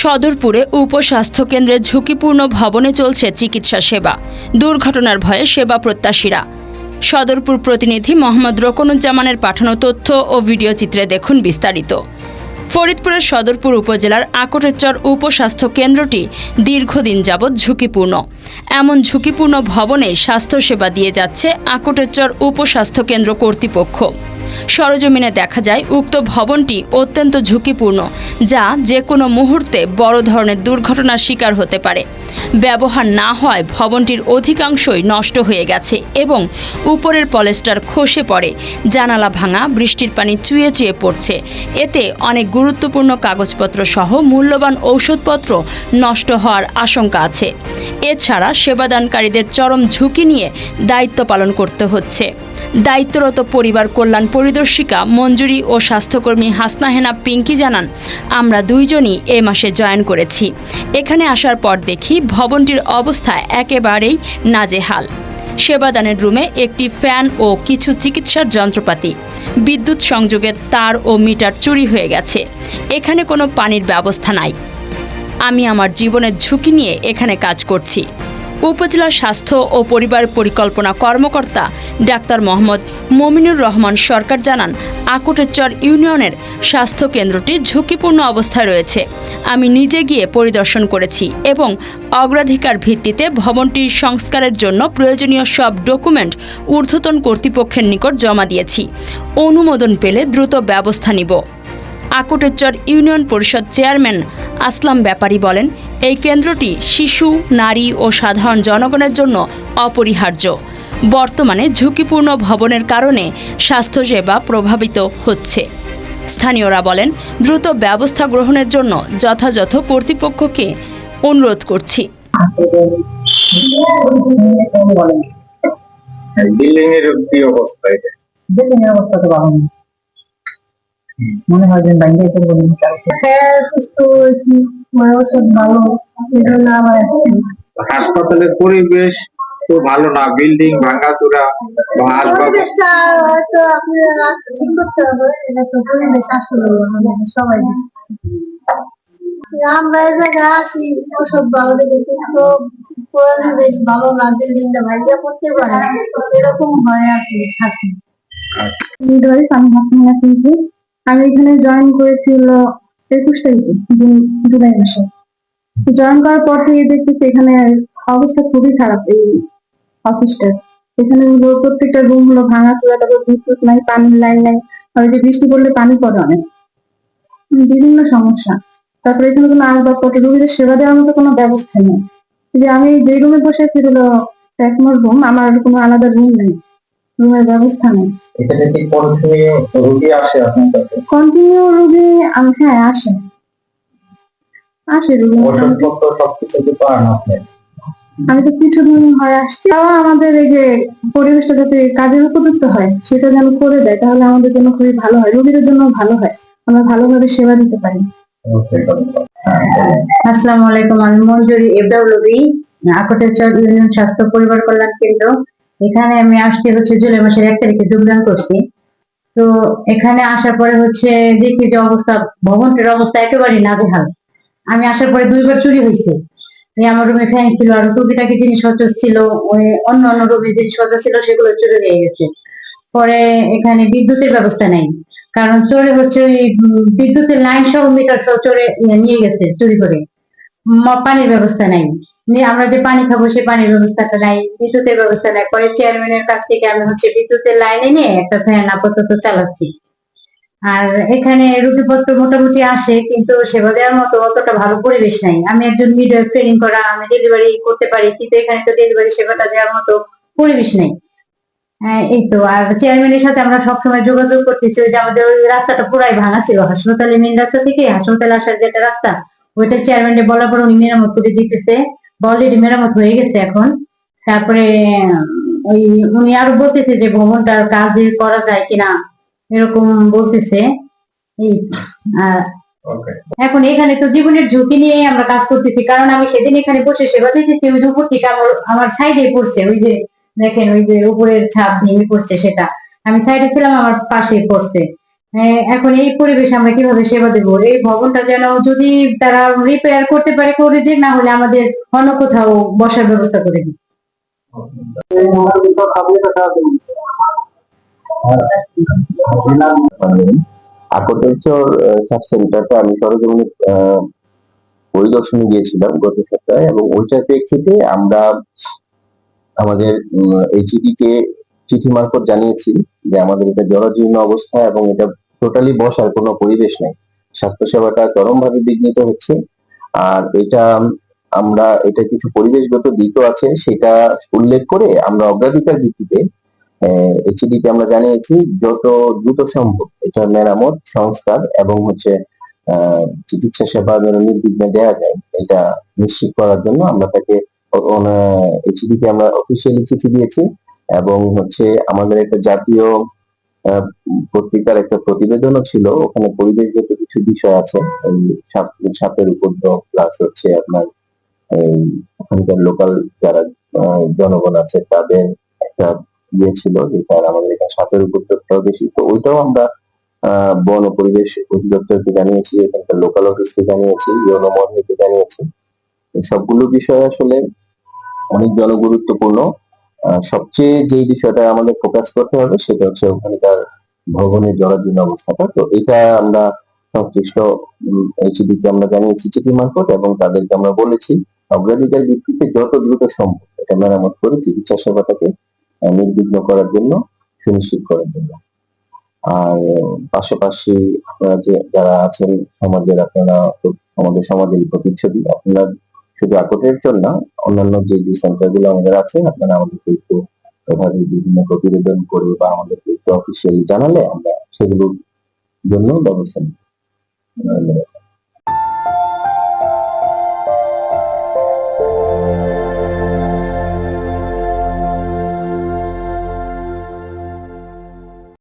সদরপুরে উপস্বাস্থ্য কেন্দ্রের ঝুঁকিপূর্ণ ভবনে চলছে চিকিৎসা সেবা। দুর্ঘটনার ভয়ে সেবা প্রত্যাশীরা। সদরপুর প্রতিনিধি মোহাম্মদ রকনুজ্জামানের পাঠানো তথ্য ও ভিডিও চিত্রে দেখুন বিস্তারিত। ফরিদপুরের সদরপুর উপজেলার আকটেরচর উপস্বাস্থ্য কেন্দ্রটি দীর্ঘদিন যাবৎ ঝুঁকিপূর্ণ। এমন ঝুঁকিপূর্ণ ভবনে স্বাস্থ্যসেবা দিয়ে যাচ্ছে আকটেরচর উপস্বাস্থ্য কেন্দ্র কর্তৃপক্ষ। সরজমিনে দেখা যায় উক্ত ভবনটি অত্যন্ত ঝুঁকিপূর্ণ, যা যে কোনো মুহূর্তে বড় ধরনের দুর্ঘটনার শিকার হতে পারে। ব্যবহার না হয় ভবনটির অধিকাংশই নষ্ট হয়ে গেছে এবং উপরের পলেস্টার খসে পড়ে, জানালা ভাঙা, বৃষ্টির পানি চুয়ে চুয়ে পড়ছে। এতে অনেক গুরুত্বপূর্ণ কাগজপত্র সহ মূল্যবান ঔষধপত্র নষ্ট হওয়ার আশঙ্কা আছে। এছাড়া সেবাদানকারীদের চরম ঝুঁকি নিয়ে দায়িত্ব পালন করতে হচ্ছে। দায়িত্বরত পরিবার কল্যাণ পরিদর্শিকা মঞ্জুরি ও স্বাস্থ্যকর্মী হাসনা হেনা পিঙ্কি জানান, আমরা দুইজনই এ মাসে জয়েন করেছি। এখানে আসার পর দেখি ভবনটির অবস্থা একেবারেই নাজেহাল। সেবাদানের রুমে একটি ফ্যান ও কিছু চিকিৎসার যন্ত্রপাতি। বিদ্যুৎ সংযোগের তার ও মিটার চুরি হয়ে গেছে। এখানে কোনো পানির ব্যবস্থা নাই। আমি আমার জীবনের ঝুঁকি নিয়ে এখানে কাজ করছি। উপজেলা স্বাস্থ্য ও পরিবার পরিকল্পনা কর্মকর্তা ডাক্তার মোহাম্মদ মমিনুর রহমান সরকার জানান আকটেরচর ইউনিয়নের স্বাস্থ্য কেন্দ্রটি ঝুঁকিপূর্ণ অবস্থায় রয়েছে। আমি নিজে গিয়ে পরিদর্শন করেছি এবং অগ্রাধিকার ভিত্তিতে ভবনটির সংস্কারের জন্য প্রয়োজনীয় সব ডকুমেন্ট ঊর্ধ্বতন কর্তৃপক্ষের নিকট জমা দিয়েছি। অনুমোদন পেলে দ্রুত ব্যবস্থা নিব। আকটেরচর ইউনিয়ন পরিষদ চেয়ারম্যান আসলাম ব্যাপারী বলেন, এই কেন্দ্রটি শিশু, নারী ও সাধারণ জনগণের জন্য অপরিহার্য। বর্তমানে ঝুঁকিপূর্ণ ভবনের কারণে স্বাস্থ্যসেবা প্রভাবিত হচ্ছে। স্থানীয়রা বলেন দ্রুত ব্যবস্থা গ্রহণের জন্য যথাযথ কর্তৃপক্ষকে অনুরোধ করছি। বিল্ডিং এর কি অবস্থা এটা? বিল্ডিং এর অবস্থা তো ভালো মনে হয় যে হ্যাঁ সুস্থ মানে ওষুধ ভালো হাসপাতালের পরিবেশ তো ভালো না বিল্ডিং ভাঙাচোরা বা আসবাব হয়তো আপনি ঠিক করতে হবে এটা তো পরিবেশ আসলে সবাই। আমরা এই জায়গায় আসি ওষুধ ভালো দেখে কিন্তু পরিবেশ ভালো না বিল্ডিংটা ভাইয়া পড়তে পারে এরকম হয় আর কি থাকি। আমি এখানে জয়েন করেছি হলো একুশ তারিখে জুলাই মাসে। জয়েন করার পর থেকে দেখতেছি এখানে অবস্থা খুবই খারাপ এই অফিসটার এখানে হলো প্রত্যেকটা রুম হলো ভাঙা চোরা তারপর বিদ্যুৎ নাই পানির লাইন নাই। আর যে বৃষ্টি পড়লে পানি পড়ে অনেক। বিভিন্ন সমস্যা। তারপরে এখানে কোনো আসবাবপত্র রোগীদের সেবা দেওয়ার মতো কোনো ব্যবস্থা নেই। যে আমি যে রুমে বসে আছি হলো একমর রুম আমার কোনো আলাদা রুম নেই। রুমের ব্যবস্থা নেই। এখানে কি কন্টিনিউ রোগী আসে আপনার কাছে? কন্টিনিউ রোগী হ্যাঁ আসে। আসে রোগী। ওষুধপত্র সবকিছু কি পান আপনি? আমি তো কিছুদিন হয় আসছি। তাও আমাদের এই যে পরিবেশটা যাতে কাজের উপযুক্ত হয় সেটা যেন করে দেয় তাহলে আমাদের জন্য খুবই ভালো হয় রোগীদের জন্য ভালো হয়। আমরা ভালোভাবে সেবা দিতে পারি। আসসালামু আলাইকুম আমি মঞ্জুরি এফডব্লিউবি আকটেশ্বর ইউনিয়ন স্বাস্থ্য পরিবার কল্যাণ কেন্দ্র। এখানে আমি আসছি হচ্ছে জুলাই মাসের এক তারিখে যোগদান করছি। তো এখানে আসার পরে হচ্ছে দেখি যে অবস্থা ভবনটির অবস্থা একেবারেই নাজেহাল। আমি আসার পরে দুইবার চুরি হয়েছে আমার রুমে ফ্যান ছিল আর টুকিটাকি জিনিসপত্র ছিল অন্য অন্য রুমের জিনিসপত্র ছিল, সেগুলো চুরি হয়ে গেছে। পরে এখানে বিদ্যুতের ব্যবস্থা নেই, কারণ চোরে হচ্ছে ওই বিদ্যুতের লাইন সহ মিটার সহ চোরে ইয়ে নিয়ে গেছে চুরি করে। পানির ব্যবস্থা নাই। আমরা যে পানি খাব সে পানির ব্যবস্থাটা নাই, বিদ্যুতের ব্যবস্থা নাই। পরে চেয়ারম্যানের কাছ থেকে আমি হচ্ছে বিদ্যুতের লাইন এনে একটা ফ্যান আপাতত চালাচ্ছি। আর এখানে রুগীপত্র মোটামুটি আসে, কিন্তু সেবা দেওয়ার মতো অতটা ভালো পরিবেশ নাই। আমি একজন মিডওয়াইফ ট্রেনিং করা, আমি ডেলিভারি করতে পারি, কিন্তু এখানে তো ডেলিভারি সেবাটা দেওয়ার মতো পরিবেশ নেই। হ্যাঁ এই তো, আর চেয়ারম্যানের সাথে আমরা সবসময় যোগাযোগ করতেছি, ওই যে আমাদের ওই রাস্তাটা পুরাই ভাঙা ছিল হাসপাতালে মেন রাস্তা থেকে হাসপাতালে আসার যেটা রাস্তা, ওইটা চেয়ারম্যানের বলার পর উনি মেরামত করে দিতেছে। অলরেডি মেরামত হয়ে গেছে এখন। তারপরে ওই, উনি আরও বলতেছে যে ভবনটার কাজ করা যায় কিনা। এরকম বলতেছে এই এখন এখানে তো জীবনের ঝুঁকি নিয়ে আমরা কাজ করতেছি কারণ আমি সেদিন এখানে বসে সেবা দিতেছি ওই যে উপর থেকে আমার আমার সাইডে পড়ছে ওই যে দেখেন ওই যে উপরের ছাপ ভেঙে পড়ছে সেটা। আমি সাইডে ছিলাম আমার পাশে পড়ছে। এখন এই পরিবেশে আমরা কীভাবে সেবা দেব? এই ভবনটা যেন যদি তারা রিপেয়ার করতে পারে করে দিক না হলে আমাদের অন্য কোথাও বসার ব্যবস্থা করে দিক। আকটেলচর সাব সেন্টারটা আমি সরজমিনে পরিদর্শনে গিয়েছিলাম গত সপ্তাহে এবং ওইটার প্রেক্ষিতে আমরা আমাদের এইচইডি কে চিঠি মারফত জানিয়েছি যে আমাদের এটা জরাজীর্ণ অবস্থা এবং এটা টোটালি বসার কোনো পরিবেশ নেই স্বাস্থ্য সেবাটা চরমভাবে বিঘ্নিত হচ্ছে আর এটা আমরা এটা কিছু পরিবেশগত দিকও আছে, সেটা উল্লেখ করে আমরা অগ্রাধিকার ভিত্তিতে এইচডি কে আমরা জানিয়েছি যত দ্রুত সম্ভব। এটা মেরামত, সংস্কার এবং হচ্ছে চিকিৎসা সেবা যেন নির্বিঘ্নে দেওয়া যায়। এটা নিশ্চিত করার জন্য আমরা তাকে এইচডি কে আমরা অফিসিয়ালি চিঠি দিয়েছি এবং হচ্ছে আমাদের একটা জাতীয় পত্রিকার একটা প্রতিবেদনও ছিল। ওখানে পরিবেশগত কিছু বিষয় আছে। সাপের উপদ্রব প্লাস হচ্ছে আপনার এই ওখানকার লোকাল যারা জনগণ আছে তাদের একটা ইয়ে ছিল যে স্যার আমাদের এখানে সাপের উপদ্রবটাও বেশি। তো ওইটাও আমরা বন পরিবেশ অধিদপ্তরকে জানিয়েছি, এখানকার লোকাল অফিসকে জানিয়েছি ইউনো মহলকে জানিয়েছি। সবগুলো বিষয় আসলে অনেক জনগুরুত্বপূর্ণ। সবচেয়ে যে বিষয়টা আমাদের ফোকাস করতে হবে সেটা হচ্ছে ওখানকার ভবনের জরাজীর্ণ অবস্থাটা। তো এটা আমরা সংশ্লিষ্ট এইচডি কে আমরা জানিয়েছি, চিঠি মারফত, এবং তাদেরকে আমরা বলেছি, অগ্রাধিকার ভিত্তিতে যত দ্রুত সম্ভব এটা মেরামত করে চিকিৎসা সেবাটাকে নির্বিঘ্ন করার জন্য সুনিশ্চিত করার জন্য। আর পাশাপাশি আপনারা যে যারা আছেন সমাজের, আপনারা আমাদের সমাজের প্রতিচ্ছবি, আপনারা শুধু আকটের জন্য না, অন্যান্য যে যে সেন্টারগুলো আমাদের আছে, আপনারা আমাদেরকে একটু এভাবে বিভিন্ন প্রতিবেদন করে বা আমাদেরকে একটু অফিসিয়ালি জানালে আমরা সেগুলোর জন্য ব্যবস্থা নিই। ধন্যবাদ